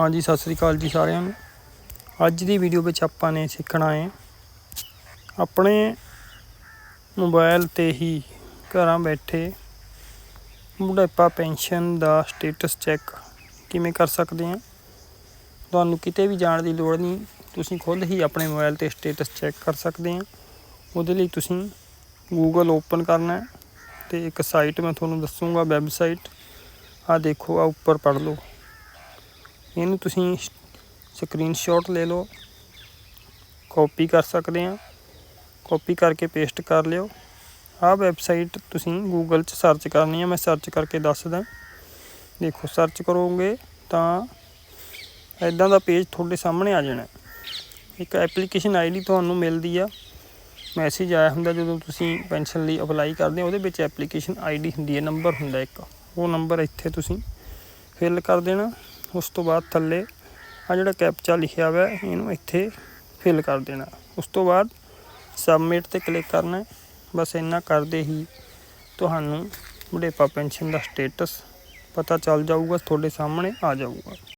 ਹਾਂਜੀ, ਸਤਿ ਸ੍ਰੀ ਅਕਾਲ ਜੀ ਸਾਰਿਆਂ ਨੂੰ। ਅੱਜ ਦੀ ਵੀਡੀਓ ਵਿੱਚ ਆਪਾਂ ਨੇ ਸਿੱਖਣਾ ਹੈ, ਆਪਣੇ ਮੋਬਾਈਲ ਤੇ ਹੀ ਘਰਾਂ ਬੈਠੇ ਬੁਢਾਪਾ ਪੈਨਸ਼ਨ ਦਾ ਸਟੇਟਸ ਚੈੱਕ ਕਿਵੇਂ ਕਰ ਸਕਦੇ ਹਾਂ। ਤੁਹਾਨੂੰ ਕਿਤੇ ਵੀ ਜਾਣ ਦੀ ਲੋੜ ਨਹੀਂ, ਤੁਸੀਂ ਖੁਦ ਹੀ ਆਪਣੇ ਮੋਬਾਈਲ ਤੇ ਸਟੇਟਸ ਚੈੱਕ ਕਰ ਸਕਦੇ ਹਾਂ। ਉਹਦੇ ਲਈ ਤੁਸੀਂ ਗੂਗਲ ਓਪਨ ਕਰਨਾ ਹੈ ਤੇ ਇੱਕ ਸਾਈਟ ਮੈਂ ਤੁਹਾਨੂੰ ਦੱਸੂਗਾ ਵੈਬਸਾਈਟ ਆ ਦੇਖੋ ਆ ਉੱਪਰ ਪੜ੍ਹ ਲਓ। ਇਹਨੂੰ ਤੁਸੀਂ ਸਕਰੀਨਸ਼ਾਟ ਲੈ ਲਓ ਕਾਪੀ ਕਰ ਸਕਦੇ ਆ ਕਾਪੀ ਕਰਕੇ ਪੇਸਟ ਕਰ ਲਿਓ। ਆਹ ਵੈਬਸਾਈਟ ਤੁਸੀਂ ਗੂਗਲ 'ਚ ਸਰਚ ਕਰਨੀ ਆ ਮੈਂ ਸਰਚ ਕਰਕੇ ਦੱਸਦਾ ਦੇਖੋ ਸਰਚ ਕਰੋਗੇ ਤਾਂ ਐਦਾਂ ਦਾ ਪੇਜ ਤੁਹਾਡੇ ਸਾਹਮਣੇ ਆ ਜਾਣਾ। ਇੱਕ ਐਪਲੀਕੇਸ਼ਨ ਆਈਡੀ ਤੁਹਾਨੂੰ ਮਿਲਦੀ ਆ। ਮੈਸੇਜ ਆਇਆ ਹੁੰਦਾ ਜਦੋਂ ਤੁਸੀਂ ਪੈਨਸ਼ਨ ਲਈ ਅਪਲਾਈ ਕਰਦੇ ਹੋ, ਉਹਦੇ ਵਿੱਚ ਐਪਲੀਕੇਸ਼ਨ ਆਈਡੀ ਹੁੰਦੀ ਹੈ ਨੰਬਰ ਹੁੰਦਾ ਇੱਕ। ਉਹ ਨੰਬਰ ਇੱਥੇ ਤੁਸੀਂ ਫਿਲ ਕਰ ਦੇਣਾ। ਉਸ ਤੋਂ ਬਾਅਦ ਥੱਲੇ ਆ ਜਿਹੜਾ ਕੈਪਚਾ ਲਿਖਿਆ ਹੋਇਆ, ਇਹਨੂੰ ਇੱਥੇ ਫਿਲ ਕਰ ਦੇਣਾ। ਉਸ ਤੋਂ ਬਾਅਦ ਸਬਮਿਟ ਤੇ ਕਲਿੱਕ ਕਰਨਾ ਬਸ ਇੰਨਾ ਕਰਦੇ ਹੀ ਤੁਹਾਨੂੰ ਬੁਢੇਪਾ ਪੈਨਸ਼ਨ ਦਾ ਸਟੇਟਸ ਪਤਾ ਚੱਲ ਜਾਊਗਾ, ਤੁਹਾਡੇ ਸਾਹਮਣੇ ਆ ਜਾਊਗਾ।